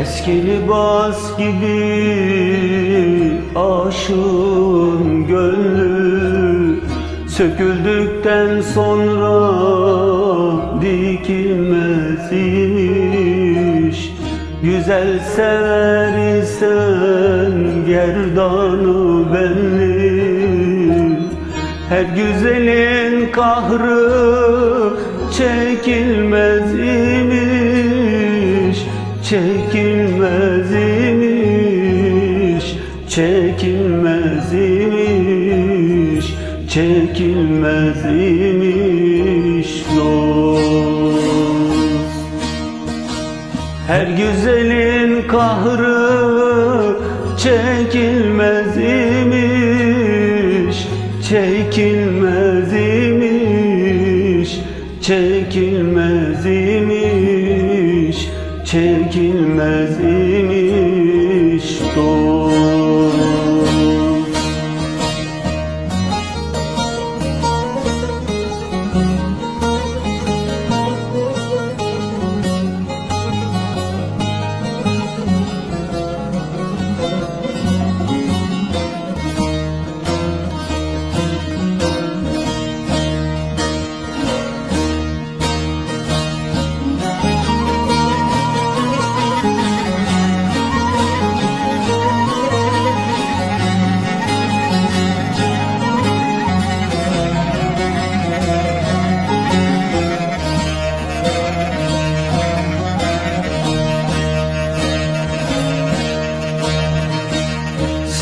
Eski libas gibi aşığın gönlü. Söküldükten sonra dikilmez imiş Güzel sever isen gerdanı belli. Her güzelin kahrı çekilmez imiş Çekilmez imiş Çekilmez imiş Çekilmez imiş dost. Her güzelin kahrı çekilmez imiş Çekilmez imiş Çekilmez Çekilmez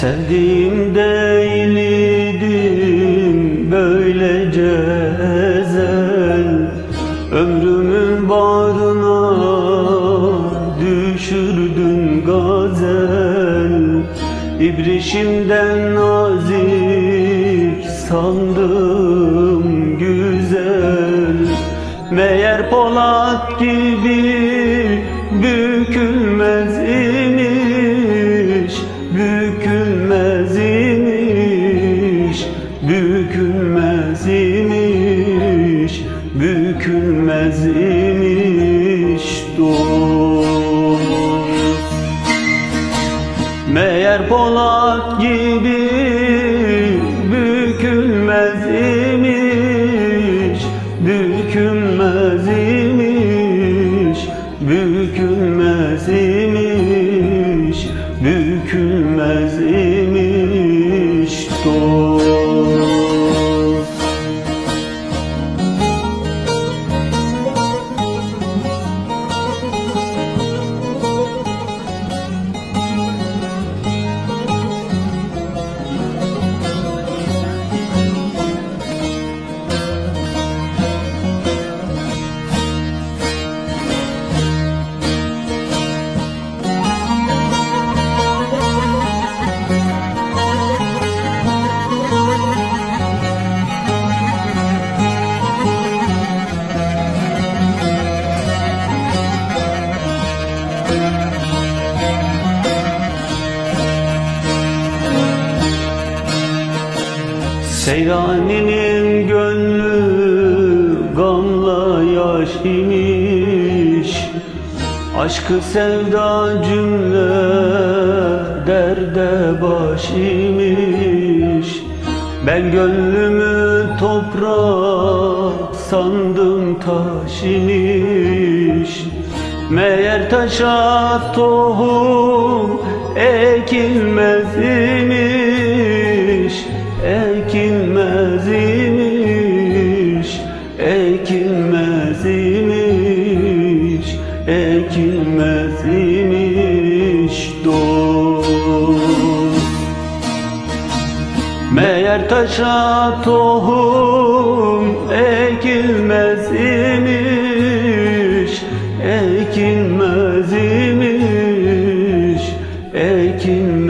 Sevdiğim değildim böylece ezel. Ömrümün bağrına düşürdün gazel. İbrişimden nazik sandım güzel. Meğer Polat gibi Bükülmez imiş dost. Meğer Polat gibi bükülmez imiş Bükülmez imiş Bükülmez imiş Seyraninin gönlü gamla yaş imiş Aşkı sevda cümle derde baş imiş Ben gönlümü toprak sandım taş imiş Meğer taşa tohum ekilmez imiş Meğer taşa tohum ekilmez imiş Ekilmez imiş Ekilmez